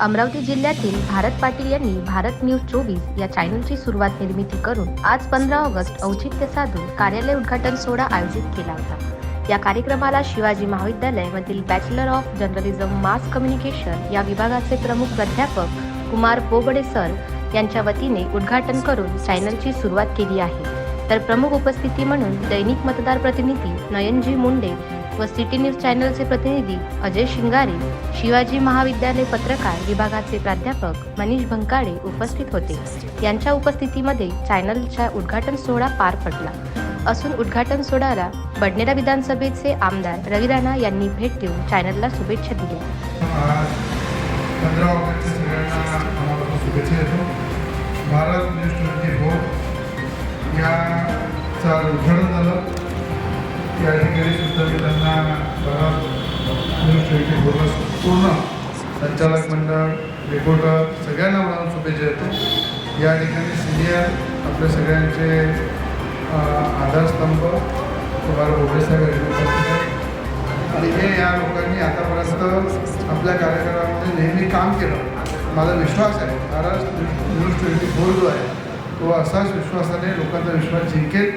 अमरावती जिल्ह्यातील भारत पाटील यांनी भारत न्यूज चोवीस या चॅनलची सुरुवात निर्मिती करून आज पंधरा ऑगस्ट औचित्य साधून कार्यालय उद्घाटन सोहळा आयोजित केला होता. या कार्यक्रमाला शिवाजी महाविद्यालय मधील bachelor of journalism mass communication या विभागाचे प्रमुख प्राध्यापक कुमार पोगडे सर यांच्या वतीने उद्घाटन करून चॅनलची सुरुवात केली आहे. तर प्रमुख उपस्थिती म्हणून दैनिक मतदार प्रतिनिधी नयनजी मुंडे व सिटी न्यूज चॅनलचे प्रतिनिधी अजय शिंगारे शिवाजी महाविद्यालय पत्रकार विभागाचे प्राध्यापक मनीष भंकाळे उपस्थित होते. यांच्या उपस्थितीमध्ये चॅनलचा उद्घाटन सोहळा पार पडला. असून उद्घाटन सोहळ्याला बडनेरा विधानसभेचे आमदार रवी राणा यांनी भेट देऊन चॅनलला शुभेच्छा दिल्या. या ठिकाणी सुद्धा मी त्यांना भारत पूर्ण संचालक मंडळ रिपोर्टर सगळ्यांना मला शुभेच्छा येतो या ठिकाणी सिनियर आपल्या सगळ्यांचे आधारस्तंभ तुम्हाला बोबडे साहेब आणि हे या लोकांनी आतापर्यंत आपल्या कार्यक्रमामध्ये नेहमी काम केलं. माझा विश्वास आहे महाराष्ट्र न्यूज ट्वेंटी फोर जो आहे. तो असाच विश्वासाने लोकांचा विश्वास जिंकेल.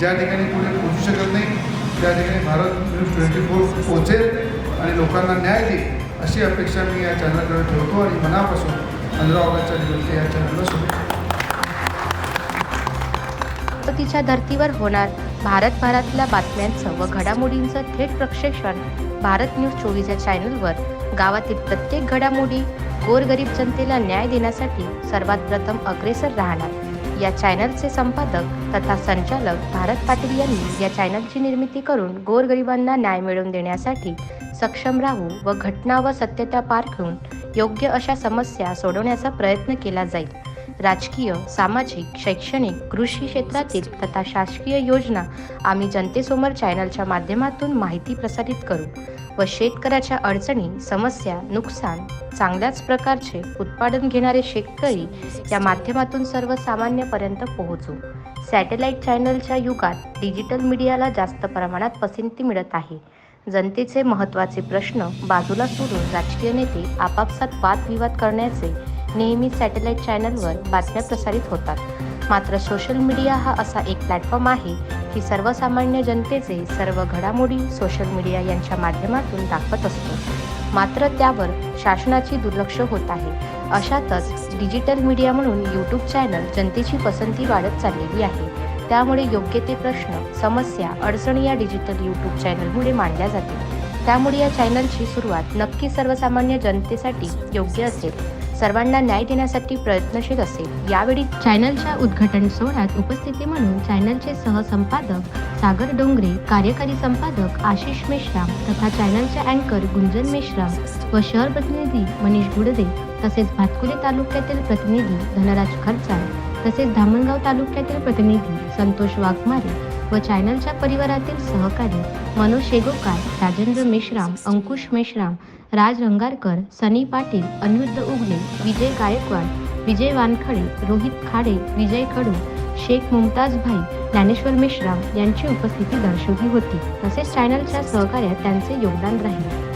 ज्या ठिकाणी कुणी पोचू शकत नाही त्या ठिकाणी भारत न्यूज ट्वेंटी फोर पोचेल आणि लोकांना न्याय देईल अशी अपेक्षा मी या चॅनलकडे ठेवतो आणि मनापासून पंधरा ऑगस्टच्या निमित्त या चॅनलला शुभेच्छा तिच्या धर्तीवर होणार भारतभरातल्या बातम्यांचं व घडामोडींचं थेट प्रक्षेपण भारत न्यूज चोवीस या चॅनलवर. गावातील प्रत्येक घडामोडी गोरगरीब जनतेला न्याय देण्यासाठी सर्वात प्रथम अग्रेसर राहणार. या चॅनलचे संपादक तथा संचालक भारत पाटील यांनी या चॅनलची निर्मिती करून गोरगरिबांना न्याय मिळवून देण्यासाठी सक्षम राहू व घटना व सत्यता पारखून योग्य अशा समस्या सोडवण्याचा प्रयत्न केला जाईल. राजकीय सामाजिक शैक्षणिक कृषी क्षेत्रातील तथा शासकीय योजना आम्ही जनतेसमोर चॅनलच्या माध्यमातून माहिती प्रसारित करू व शेतकऱ्याच्या अडचणी समस्या नुकसान चांगल्याच प्रकारचे उत्पादन घेणारे शेतकरी या माध्यमातून सर्वसामान्यपर्यंत पोहोचू. सॅटेलाईट चॅनलच्या युगात डिजिटल मीडियाला जास्त प्रमाणात पसंती मिळत आहे. जनतेचे महत्त्वाचे प्रश्न बाजूला सोडून राजकीय नेते आपापसात वादविवाद करण्याचे नेहमी सॅटेलाईट चॅनलवर बातम्या प्रसारित होतात. मात्र सोशल मीडिया हा असा एक प्लॅटफॉर्म आहे की सर्वसामान्य जनतेचे सर्व घडामोडी सोशल मीडिया यांच्या माध्यमातून दाखवत असतो. मात्र त्यावर शासनाची दुर्लक्ष होत आहे. अशातच डिजिटल मीडिया म्हणून यूट्यूब चॅनल जनतेची पसंती वाढत चाललेली आहे. त्यामुळे योग्य ते प्रश्न समस्या अडचणी या डिजिटल यूट्यूब चॅनलमुळे मांडल्या जातील. त्यामुळे या चॅनलची सुरुवात नक्की सर्वसामान्य जनतेसाठी योग्य असेल. सर्वांना न्याय देण्यासाठी प्रयत्नशील असेल. यावेळी चॅनलच्या उद्घाटन सोहळ्यात उपस्थिती म्हणून चॅनलचे सहसंपादक सागर डोंगरे कार्यकारी संपादक आशिष मेश्राम तथा चॅनलचे अँकर गुंजन मेश्राम व शहर प्रतिनिधी मनीष गुडदे तसेच भातकुली तालुक्यातील प्रतिनिधी धनराज खर्चाळ तसेच धामणगाव तालुक्यातील प्रतिनिधी संतोष वाघमारे व चॅनलच्या परिवारातील सहकारी मनोज शेगोकार राजेंद्र मेश्राम अंकुश मेश्राम राज रंगारकर सनी पाटील अनिरुद्ध उगले विजय गायकवाड विजय वानखडे रोहित खाडे विजय कडू शेख मुमताज भाई ज्ञानेश्वर मिश्रा यांची उपस्थिती दर्शवली होती. तसेच चॅनलच्या सहकार्यात त्यांचे योगदान राहील.